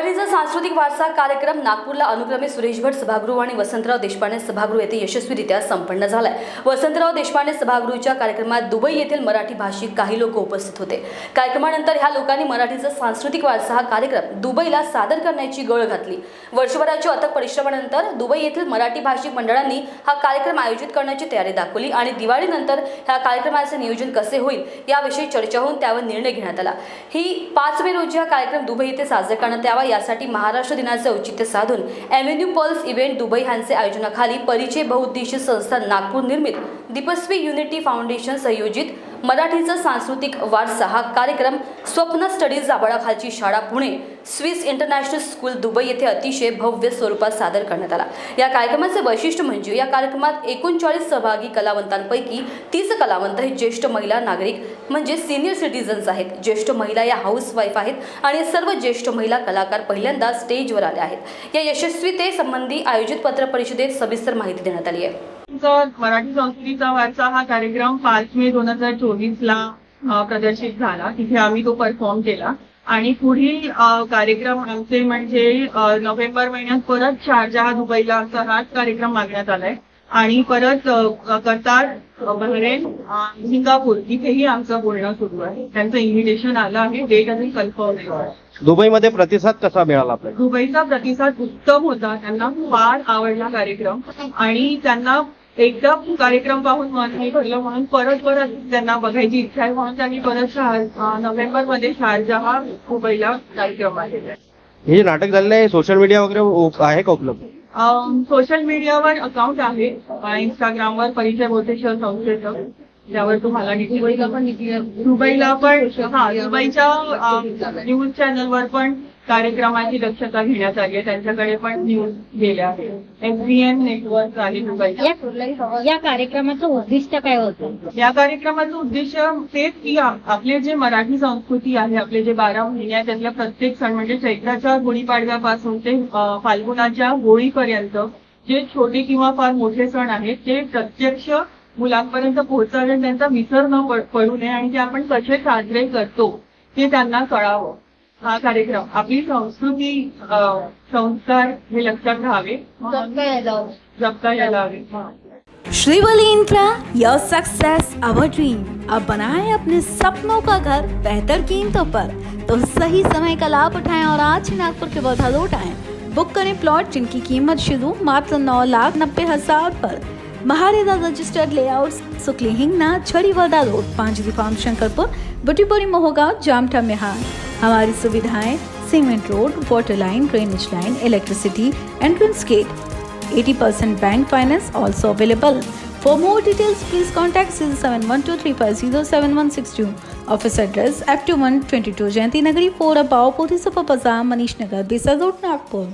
मराठीचा सांस्कृतिक वारसा कार्यक्रम नागपूरला अनुक्रमे सुरेश भट सभागृह आणि वसंतराव देशपांडे सभागृह येथे यशस्वीरित्या संपन्न झालाय. वसंतराव देशपांडे सभागृहच्या कार्यक्रमात दुबई येथील मराठी भाषिक काही लोक उपस्थित होते. कार्यक्रमानंतर ह्या लोकांनी मराठीचा सांस्कृतिक वारसा हा कार्यक्रम दुबईला सादर करण्याची गळ घातली. वर्षभराच्या अथक परिश्रमानंतर दुबई येथील मराठी भाषिक मंडळांनी हा कार्यक्रम आयोजित करण्याची तयारी दाखवली आणि दिवाळीनंतर ह्या कार्यक्रमाचे नियोजन कसे होईल याविषयी चर्चा होऊन त्यावर निर्णय घेण्यात आला. ही पाच मे रोजी हा कार्यक्रम दुबई येथे साजरा करण्यात यावा यासाठी महाराष्ट्र दिनाचे औचित्य साधून एव्हेन्यू पल्स इव्हेंट दुबई यांचे आयोजनाखाली परिचय बहुउद्देशीय संस्था नागपूर निर्मित दीपस्वी युनिटी फाउंडेशन संयोजित मराठीचा सांस्कृतिक वारसा हा कार्यक्रम स्वप्न स्टडीज जाबळाखालची शाळा Pune. Swiss International School Dubai येथे अतिशय भव्य स्वरूपात सादर करण्यात आला. या कार्यक्रमाचे वैशिष्ट्य म्हणजे या कार्यक्रमात एकोणचाळीस सहभागी कलावंतांपैकी तीस कलावंत हे ज्येष्ठ महिला नागरिक म्हणजे सिनियर सिटीजन्स आहेत. ज्येष्ठ महिला या हाऊसवाईफ आहेत आणि सर्व ज्येष्ठ महिला कलाकार पहिल्यांदा स्टेजवर आल्या आहेत. या यशस्वीते संबंधी आयोजित पत्र परिषदेत सविस्तर माहिती देण्यात आली आहे. मराठी संस्कृतीचा वारसा हा कार्यक्रम पाच मे दोन हजार चोवीस ला प्रदर्शित झाला. तिथे आम्ही तो परफॉर्म केला. आणि पुढील कार्यक्रम आमचे म्हणजे नोव्हेंबर महिन्यात परत शारजहा दुबईला आमचा हाच कार्यक्रम मागण्यात आलाय. आणि परत कतार बहरेन सिंगापूर इथेही आमचं बोलणं सुरू आहे. त्यांचं इन्व्हिटेशन आलं आहे. डेट अजून कन्फर्म नाही दुबईमध्ये प्रतिसाद कसा मिळाला दुबईचा प्रतिसाद उत्तम होता. त्यांना फार आवडला कार्यक्रम. आणि त्यांना एकदा कार्यक्रम पाहून मन हे भरलं म्हणून परत परत त्यांना बघायची इच्छा आहे म्हणून त्यांनी परत नोव्हेंबरमध्ये शारजहा दुबईला कार्यक्रम आलेला आहे. हे जे नाटक झालेलं आहे सोशल मीडिया वगैरे उप- आहे का उपलब्ध? सोशल मीडियावर अकाउंट आहे. इंस्टाग्रामवर परिचय बोधेश्वर संस्थेचं. त्यावर तुम्हाला दुबईला पण दुबईला पण हा दुबईच्या न्यूज चॅनलवर पण कार्यक्रमाची दक्षता घेण्यात आली आहे. त्यांच्याकडे पण न्यूज गेल्या आहेत. एसबीएन नेटवर्क आहे या या कार्यक्रमाचं उद्दिष्ट काय होतं? या कार्यक्रमाचं उद्देश तेच की आ- आपले जे मराठी संस्कृती आहे आपले जे बारा महिने आहेत त्यातल्या प्रत्येक सण म्हणजे चैत्राच्या गुढीपाडव्यापासून ते अ, फाल्गुनाच्या होळीपर्यंत जे छोटे किंवा फार मोठे सण आहेत ते प्रत्यक्ष मुलांपर्यंत पोहोचावे आणि त्यांचा विसर न पड- पडू नये आणि ते आपण कसे साजरे करतो ते त्यांना कळावं. हा कार्यक्रम. आपली संस्कृती संस्कार हे लक्षात राहावे. जपता यायला हवे. Shrivali infra your success our dream अब बनाएँ अपने सपनों का घर बेहतर कीमतों पर. तो सही समय का लाभ उठाएँ और आज ही नागपुर के बौद्धा लौट आए. बुक करें प्लॉट जिनकी कीमत शुरू मात्र नौ लाख नब्बे हज़ार पर. महारेदा registered layout Sukli Hingna Chhadi Wardha road Panchari farm Shankarpur Butibori Mohgaon Jamtha Mehar हमारी सुविधाएं cement road water line drainage line electricity entrance gate 80% bank finance also available. For more details, please contact 071235076162. Office address F2122 Jayanti Nagari 4 above Bodhisattva Bazaar, Manish Nagar, Besar Road, Nagpur.